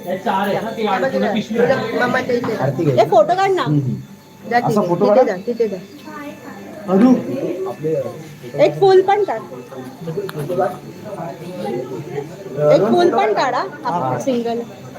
Photo हम्म, हम्म। अच्छा, photo अजून एक फूल पण काढ एक फूल पण काढा सिंगल